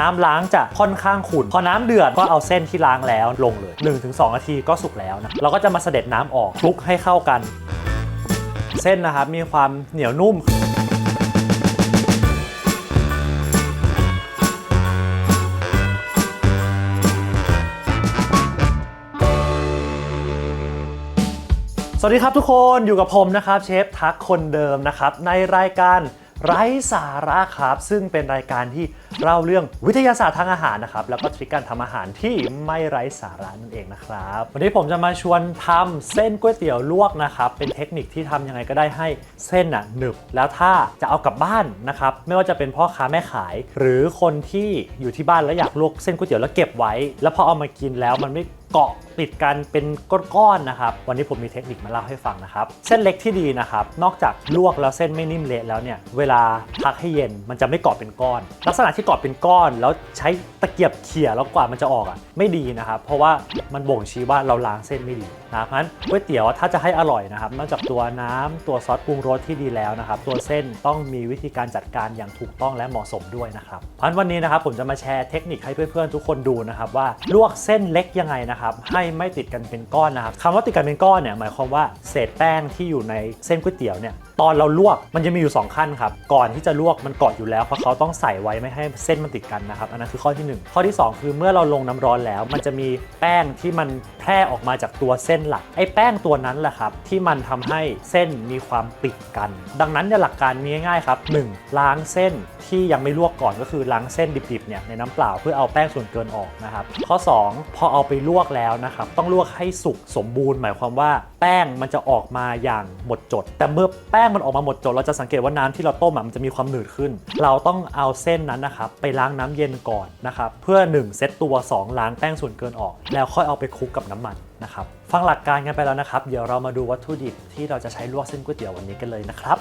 น้ำล้างจะค่อนข้างขุ่น พอน้ำเดือดก็เอาเส้นที่ล้างแล้วลงเลย 1-2 นาทีก็สุกแล้วนะ เราก็จะมาเสด็จน้ำออกคลุกให้เข้ากัน เส้นนะครับมีความเหนียวนุ่มสวัสดีครับทุกคนอยู่กับผมนะครับเชฟทักคนเดิมนะครับในรายการไร้สาระครับ ซึ่งเป็นรายการที่เล่าเรื่องวิทยาศาสตร์ทางอาหารนะครับ แล้วก็ทริคการทำอาหารที่ไม่ไร้สาระนั่นเองนะครับ วันนี้ผมจะมาชวนทำเส้นก๋วยเตี๋ยวลวกนะครับ เป็นเทคนิคที่ทำยังไงก็ได้ให้เส้นอะหนึบ แล้วถ้าจะเอากลับบ้านนะครับ ไม่ว่าจะเป็นพ่อค้าแม่ขาย หรือคนที่อยู่ที่บ้านแล้วอยากลวกเส้นก๋วยเตี๋ยวแล้วเก็บไว้ แล้วพอเอามากินแล้วมันไม่เกาะติดกันเป็นก้อนๆนะครับ วันนี้ผมมีเทคนิคมาเล่าให้ฟังนะครับ เส้นเล็กที่ดีนะครับ นอกจากลวกแล้วเส้นไม่นิ่มเละแล้วเนี่ย เวลาพักให้เย็นมันจะไม่เกาะเป็นก้อน ลักษณะที่เกาะเป็นก้อน แล้วใช้ตะเกียบเขี่ยแล้วกว่ามันจะออกอะไม่ดีนะครับ เพราะว่ามันบ่งชี้ว่าเราล้างเส้นไม่ดีนะครับเพราะฉะนั้นก๋วยเตี๋ยวถ้าจะให้อร่อยนะครับนอกจากตัวน้ำตัวซอสปรุงรสที่ดีแล้วนะครับ ตัวเส้นต้องมีวิธีการจัดการอย่างถูกต้องและเหมาะสมด้วยนะครับเพราะฉะนั้นวันนี้นะครับผมจะมาแชร์เทคนิคให้เพื่อนๆทุกคนดูนะครับว่าลวกเส้นเล็กยังไงนะครับให้ไม่ติดกันเป็นก้อนนะครับคำว่าติดกันเป็นก้อนเนี่ยหมายความว่าเศษแป้งที่อยู่ในเส้นก๋วยเตี๋ยวเนี่ย ตอนเราลวกมันจะมีอยู่ 2 ขั้นครับ ก่อนที่จะลวกมันเกาะอยู่แล้วเพราะเขาต้องใส่ไว้ไม่ให้เส้นมันติดกันนะครับ อันนั้นคือข้อที่หนึ่งข้อที่สองคือเมื่อเราลงน้ำร้อนแล้ว มันจะมีแป้งที่มันแพร่ออกมาจากตัวเส้นหลัก ไอ้แป้งตัวนั้นแหละครับ ที่มันทำให้เส้นมีความติดกัน ดังนั้นเนี่ยหลักการมีง่ายๆครับหนึ่งล้างเส้นที่ยังไม่ลวกก่อนก็คือล้างเส้นดิบๆเนี่ยในน้ำเปล่าเพื่อเอาแป้งส่วนเกินออกนะครับ ข้อ 2 พอเอาไปลวกแล้วนะครับต้องลวกให้สุกสมบูรณ์ หมายความว่าแป้งมันจะออกมาอย่างหมดจด แต่เมื่อแป้งมันออกมาหมดจดเราจะสังเกตว่าน้ำที่เราต้มมันจะมีความหนืดขึ้น เราต้องเอาเส้นนั้นนะครับไปล้างน้ำเย็นก่อนนะครับเพื่อ 1 เซตตัว 2 ล้างแป้งส่วนเกินออก แล้วค่อยเอาไปคลุกกับน้ำมันนะครับฟังหลักการกันไปแล้วนะครับ เดี๋ยวเรามาดูวัตถุดิบที่เราจะใช้ลวกเส้นก๋วยเตี๋ยววันนี้กันเลยนะครับ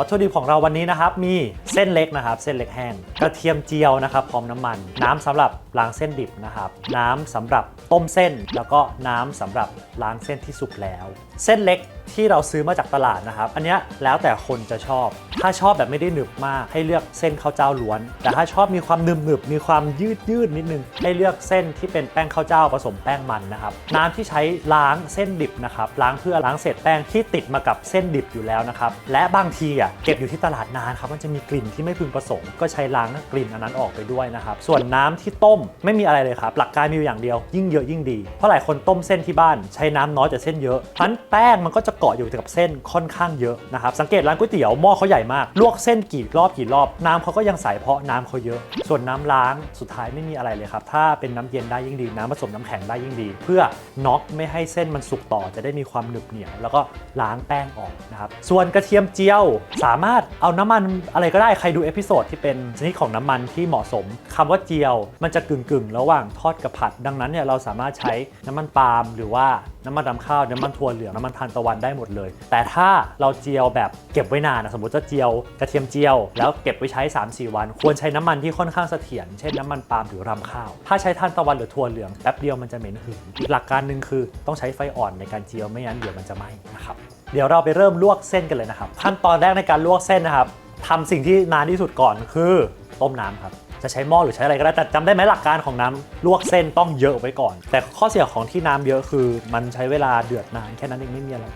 วัตถุดิบของเราวันนี้นะครับ มีเส้นเล็กนะครับ เส้นเล็กแห้ง กระเทียมเจียวนะครับ พร้อมน้ำมัน น้ำสำหรับล้างเส้นดิบนะครับ น้ำสำหรับต้มเส้น แล้วก็น้ำสำหรับล้างเส้นที่สุกแล้ว เส้นเล็ก ที่เราซื้อมาจากตลาดนะครับ อันนี้แล้วแต่คนจะชอบ ถ้าชอบแบบไม่ได้หนึบมาก ให้เลือกเส้นข้าวเจ้าล้วน แต่ถ้าชอบมีความหนึบหนึบมีความยืดยืดนิดนึง ให้เลือกเส้นที่เป็นแป้งข้าวเจ้าผสมแป้งมันนะครับ น้ำที่ใช้ล้างเส้นดิบนะครับ ล้างเพื่อล้างเศษแป้งที่ติดมากับเส้นดิบอยู่แล้วนะครับ และบางทีอะเก็บอยู่ที่ตลาดนานครับมันจะมีกลิ่นที่ไม่พึงประสงค์ ก็ใช้ล้างกลิ่นอันนั้นออกไปด้วยนะครับ ส่วนน้ำที่ต้มไม่มีอะไรเลยครับ หลักการมีอยู่อย่างเดียว ยิ่งเยอะยิ่งดี เพราะหลายคนต้มเส้นที่บ้านใช้น้ำน้อยแต่เส้นเยอะพันแป้งมันก็จะเกาะอยู่กับเส้นค่อนข้างเยอะนะครับสังเกตร้านก๋วยเตี๋ยวหม้อเขาใหญ่มาก ลวกเส้นกี่รอบกี่รอบ น้ำเขาก็ยังใสเพราะน้ำเขาเยอะ ส่วนน้ำล้างสุดท้ายไม่มีอะไรเลยครับ ถ้าเป็นน้ำเย็นได้ยิ่งดี น้ำผสมน้ำแข็งได้ยิ่งดี เพื่อน็อกไม่ให้เส้นมันสุกต่อจะได้มีความหนึบเหนียว แล้วก็ล้างแป้งออกนะครับส่วนกระเทียมเจียวสามารถเอาน้ำมันอะไรก็ได้ใครดูเอพิโซดที่เป็นชนิดของน้ำมันที่เหมาะสมคำว่าเจียว มันจะกึ่งๆ ระหว่างทอดกับผัด ดังนั้นเนี่ยเราสามารถใช้น้ำมันปาล์มหรือว่าน้ำมันรำข้าวน้ำมันถั่วเหลืองน้ำมันทานตะวันได้หมดเลย แต่ถ้าเราเจียวแบบเก็บไว้นานนะสมมติจะเจียวกระเทียมเจียว แล้วเก็บไว้ใช้ 3-4 วัน ควรใช้น้ำมันที่ค่อนข้างเสถียรเช่นน้ำมันปาล์มหรือรำข้าว ถ้าใช้ทานตะวันหรือถั่วเหลืองแป๊บเดียวมันจะเหม็นหืนอีกหลักการหนึ่งคือต้องใช้ไฟอ่อนในการเจียวไม่งั้นเดี๋ยวมันจะไหม้นะครับเดี๋ยวเราไปเริ่มลวกเส้นกันเลยนะครับขั้นตอนแรกในการลวกเส้นนะครับทำสิ่งที่นานที่สุดก่อนคือต้มน้ำครับ จะใช้หม้อหรือใช้อะไรก็ได้แต่จำได้ไหมหลักการของน้ำลวกเส้นต้องเยอะไว้ก่อน แต่ข้อเสียของที่น้ำเยอะคือ มันใช้เวลาเดือดนานแค่นั้นเองไม่มีอะไร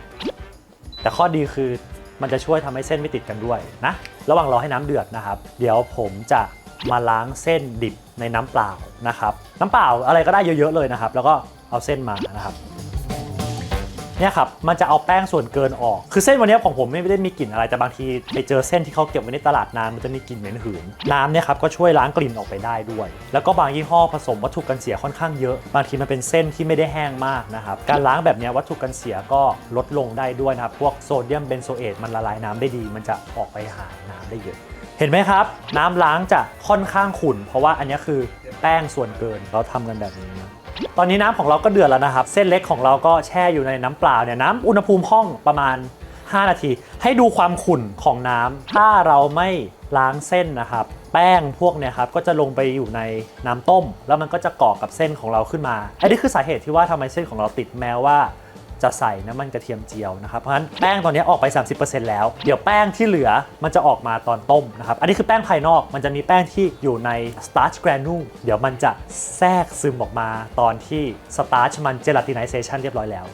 แต่ข้อดีคือมันจะช่วยทำให้เส้นไม่ติดกันด้วยนะ ระหว่างรอให้น้ำเดือดนะครับ เดี๋ยวผมจะมาล้างเส้นดิบในน้ำเปล่านะครับ น้ำเปล่าอะไรก็ได้เยอะๆเลยนะครับ แล้วก็เอาเส้นมานะครับ เนี่ยครับมันจะเอาแป้งส่วนเกินออก คือเส้นวันนี้ของผมไม่ได้มีกลิ่นอะไรแต่บางทีไปเจอเส้นที่เขาเก็บไว้ในตลาดนานมันจะมีกลิ่นเหม็นหืนน้ำเนี่ยครับก็ช่วยล้างกลิ่นออกไปได้ด้วย แล้วก็บางยี่ห้อผสมวัตถุกันเสียค่อนข้างเยอะ บางทีมันเป็นเส้นที่ไม่ได้แห้งมากนะครับการล้างแบบนี้วัตถุกันเสียก็ลดลงได้ด้วยนะครับพวกโซเดียมเบนโซเอตมันละลายน้ำได้ดี มันจะออกไปหาน้ำได้เยอะเห็นไหมครับ น้ำล้างจะค่อนข้างขุ่นเพราะว่าอันนี้คือแป้งส่วนเกินเราทำกันแบบนี้ ตอนนี้น้ำของเราก็เดือดแล้วนะครับ เส้นเล็กของเราก็แช่อยู่ในน้ำเปล่าเนี่ยน้ำอุณหภูมิห้องประมาณ 5 นาที ให้ดูความขุ่นของน้ำถ้าเราไม่ล้างเส้นนะครับ แป้งพวกเนี่ยครับก็จะลงไปอยู่ในน้ำต้ม แล้วมันก็จะเกาะกับเส้นของเราขึ้นมาอันนี้คือสาเหตุที่ว่าทำไมเส้นของเราติดแม้ว่า จะใส่น้ำมันกระเทียมเจียวนะครับเพราะฉะนั้นแป้งตอนนี้ออกไป 30%แล้ว เดี๋ยวแป้งที่เหลือมันจะออกมาตอนต้มนะครับ อันนี้คือแป้งภายนอก มันจะมีแป้งที่อยู่ใน starch granule เดี๋ยวมันจะแทรกซึมออกมาตอนที่ starch มัน gelatinization เรียบร้อยแล้ว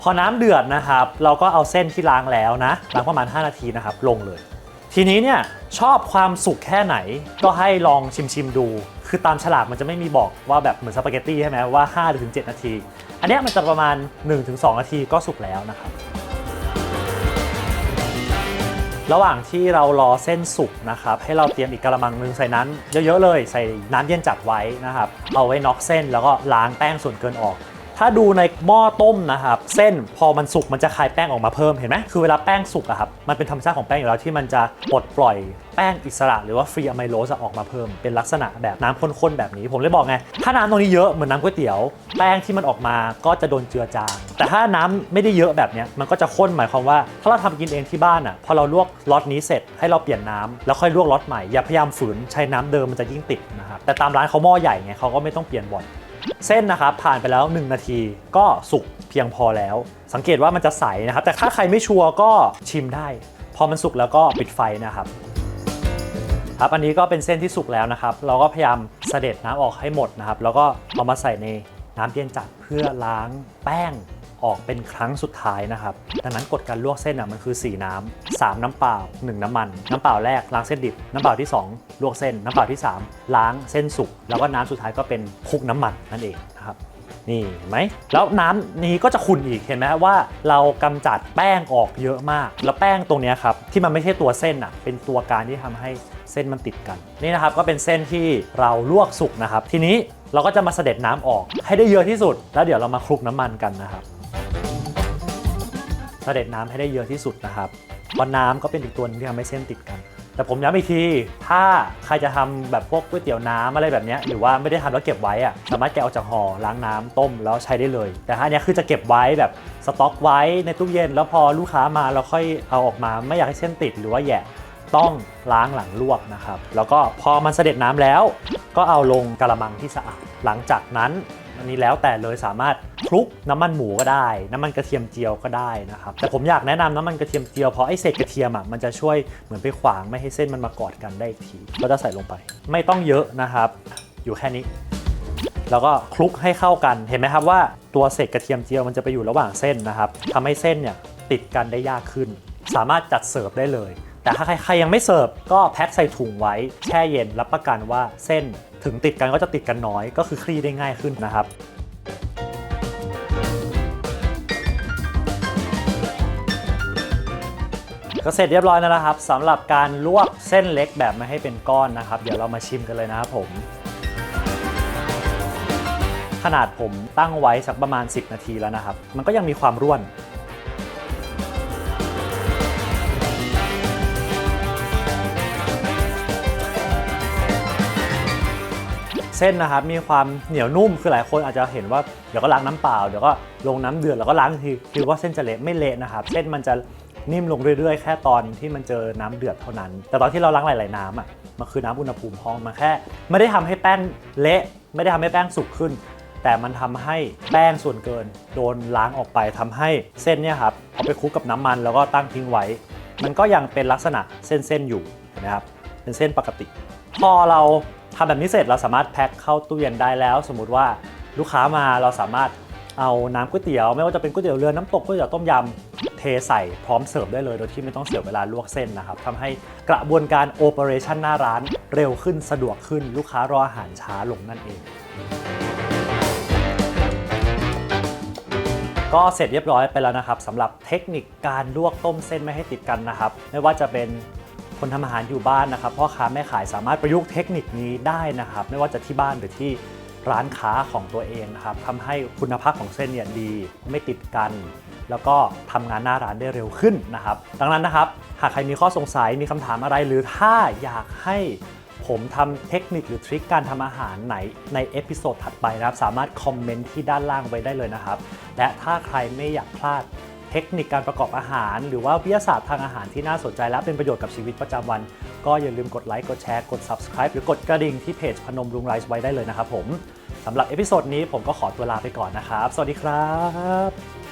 พอน้ำเดือดนะครับ เราก็เอาเส้นที่ล้างแล้วนะล้างประมาณ 5 นาทีนะครับลงเลย ทีนี้เนี่ยชอบความสุกแค่ไหนก็ให้ลองชิมชิมๆดู คือตามฉลากมันจะไม่มีบอกว่าแบบเหมือนสปาเกตตี้ใช่ไหมว่า5ถึง7นาที อันนี้มันจะประมาณ 1-2 นาทีก็สุกแล้วนะครับ ระหว่างที่เรารอเส้นสุกนะครับ ให้เราเตรียมอีกกระมังหนึงใส่น้ำเยอะๆเลย ใส่น้ำเย็นจัดไว้นะครับ เอาไว้น็อกเส้นแล้วก็ล้างแป้งส่วนเกินออก ถ้าดูในหม้อต้มนะครับ เส้นพอมันสุกมันจะคายแป้งออกมาเพิ่มเห็นไหมคือเวลาแป้งสุกอะครับมันเป็นธรรมชาติของแป้งอยู่แล้วที่มันจะปลดปล่อยแป้งอิสระหรือว่าฟรีอะไมโลสออกมาเพิ่มเป็นลักษณะแบบน้ำข้นๆแบบนี้ผมเลยบอกไง ถ้าน้ำตรงนี้เยอะเหมือนน้ำก๋วยเตี๋ยว แป้งที่มันออกมาก็จะโดนเจือจาง แต่ถ้าน้ำไม่ได้เยอะแบบนี้มันก็จะข้นหมายความว่า ถ้าเราทำกินเองที่บ้านอะพอเราลวกล็อตนี้เสร็จให้เราเปลี่ยนน้ำแล้วค่อยลวกล็อตใหม่อย่าพยายามฝืนใช้น้ำเดิมมันจะยิ่งติดนะครับแต่ตามร้านเขาหม้อใหญ่ไงเขาก็ไม่ต้องเปลี่ยนบ่อย เส้นนะครับผ่านไปแล้ว 1 นาทีก็สุกเพียงพอแล้ว สังเกตว่ามันจะใสนะครับ แต่ถ้าใครไม่ชัวร์ก็ชิมได้ พอมันสุกแล้วก็ปิดไฟนะครับ ครับอันนี้ก็เป็นเส้นที่สุกแล้วนะครับ เราก็พยายามเสด็จน้ำออกให้หมดนะครับ แล้วก็เอามาใส่ในน้ำเย็นจัดเพื่อล้างแป้ง ออกเป็นครั้งสุดท้ายนะครับ ดังนั้นกฎการลวกเส้นอะมันคือ 4 น้ำ3น้ำเปล่า 1 น้ำมัน น้ำเปล่าแรกล้างเส้นดิบ น้ำเปล่าที่ 2 ลวกเส้น น้ำเปล่าที่ 3 ล้างเส้นสุก แล้วก็น้ำสุดท้ายก็เป็นคลุกน้ำมันนั่นเองนะครับนี่เห็นไหมแล้วน้ำนี้ก็จะขุ่นอีกเห็นไหมว่าเรากำจัดแป้งออกเยอะมาก แล้วแป้งตรงนี้ครับที่มันไม่ใช่ตัวเส้นอะเป็นตัวการที่ทำให้เส้นมันติดกัน นี่นะครับก็เป็นเส้นที่เราลวกสุกนะครับ ทีนี้เราก็จะมาเสด็จน้ำออกให้ได้เยอะที่สุด แล้วเดี๋ยวเรามาคลุกน้ำมันกันนะครับ เสด็จน้ำให้ได้เยอะที่สุดนะครับเพราะน้ำก็เป็นอีกตัวนึงที่ทำให้เส้นติดกัน แต่ผมย้ำอีกทีถ้าใครจะทำแบบพวกก๋วยเตี๋ยวน้ำอะไรแบบนี้หรือว่าไม่ได้ทำแล้วเก็บไว้อะสามารถแกะออกจากห่อล้างน้ำต้มแล้วใช้ได้เลย แต่ถ้าอันเนี้ยคือจะเก็บไว้แบบสต็อกไว้ในตู้เย็น แล้วพอลูกค้ามาเราค่อยเอาออกมาไม่อยากให้เส้นติดหรือว่าแยะต้องล้างหลังลวกนะครับ แล้วก็พอมันเสด็จน้ำแล้ว ก็เอาลงกระมังที่สะอาด หลังจากนั้น อันนี้แล้วแต่เลยสามารถคลุกน้ำมันหมูก็ได้ น้ำมันกระเทียมเจียวก็ได้นะครับแต่ผมอยากแนะนำน้ำมันกระเทียมเจียวเพราะไอ้เศษกระเทียมอะมันจะช่วยเหมือนไปขวางไม่ให้เส้นมันมากอดกันได้อีกทีก็จะใส่ลงไป ไม่ต้องเยอะนะครับ อยู่แค่นี้แล้วก็คลุกให้เข้ากันเห็นไหมครับว่าตัวเศษกระเทียมเจียวมันจะไปอยู่ระหว่างเส้นนะครับทำให้เส้นเนี่ยติดกันได้ยากขึ้น สามารถจัดเสิร์ฟได้เลย แต่ถ้าใครยังไม่เสิร์ฟก็แพ็คใส่ถุงไว้แช่เย็นรับประกันว่าเส้นถึงติดกันก็จะติดกันน้อย ก็คือคลี่ได้ง่ายขึ้นนะครับก็เสร็จเรียบร้อยแล้วนะครับสำหรับการลวกเส้นเล็กแบบไม่ให้เป็นก้อนนะครับ เดี๋ยวเรามาชิมกันเลยนะครับผม ขนาดผมตั้งไว้สักประมาณ 10 นาทีแล้วนะครับ มันก็ยังมีความร่วน ส้นนะครับมีความเหนียวนุ่มคือหลายคนอาจจะเห็นว่าเดี๋ยวก็ล้างน้ำเปล่าเดี๋ยวก็ลงน้ำเดือดแล้วก็ล้างทีคือว่าเส้นจะเละไม่เละนะครับเส้นมันจะนิ่มลงเรื่อยๆ แค่ตอนที่มันเจอน้ำเดือดเท่านั้น แต่ตอนที่เราล้างหลายๆน้ำอะมันคือน้ำอุณหภูมิห้องมันแค่ ไม่ได้ทำให้แป้งเละ ไม่ได้ทำให้แป้งสุกขึ้น แต่มันทำให้แป้งส่วนเกิน โดนล้างออกไปทำให้เส้นเนี่ยครับเอาไปคลุกกับน้ำมันแล้วก็ตั้งทิ้งไว้ มันก็ยังเป็นลักษณะเส้นๆอยู่เห็นะครับเป็นเส้นปกติ พอเรา ทำแบบนี้เสร็จเราสามารถแพ็คเข้าตู้เย็นได้แล้ว สมมุติว่าลูกค้ามาเราสามารถเอาน้ำก๋วยเตี๋ยวไม่ว่าจะเป็นก๋วยเตี๋ยวเรือน้ำตกก๋วยเตี๋ยวต้มยำเทใส่พร้อมเสิร์ฟได้เลยโดยที่ไม่ต้องเสียเวลาลวกเส้นนะครับทำให้กระบวนการโอเปอเรชันหน้าร้านเร็วขึ้นสะดวกขึ้นลูกค้ารออาหารช้าลงนั่นเอง ก็เสร็จเรียบร้อยไปแล้วนะครับสำหรับเทคนิคการลวกต้มเส้นไม่ให้ติดกันนะครับ ไม่ว่าจะเป็น คนทำอาหารอยู่บ้านนะครับพ่อค้าแม่ขายสามารถประยุกต์เทคนิคนี้ได้นะครับ ไม่ว่าจะที่บ้านหรือที่ร้านค้าของตัวเองนะครับทำให้คุณภาพของเส้นเนี่ยดีไม่ติดกัน แล้วก็ทำงานหน้าร้านได้เร็วขึ้นนะครับ ดังนั้นนะครับ หากใครมีข้อสงสัยมีคำถามอะไร หรือถ้าอยากให้ผมทำเทคนิคหรือทริคการทำอาหารไหนในเอพิโซดถัดไปนะครับ สามารถคอมเมนต์ที่ด้านล่างไว้ได้เลยนะครับ และถ้าใครไม่อยากพลาด เทคนิคการประกอบอาหาร หรือว่าวิทยาศาสตร์ทางอาหารที่น่าสนใจและเป็นประโยชน์กับชีวิตประจำวัน ก็อย่าลืมกดไลค์กดแชร์กด subscribe หรือกดกระดิ่งที่เพจพนมรุงไรซ์ไว้ได้เลยนะครับผมสำหรับเอพิโซดนี้ผมก็ขอตัวลาไปก่อนนะครับ สวัสดีครับ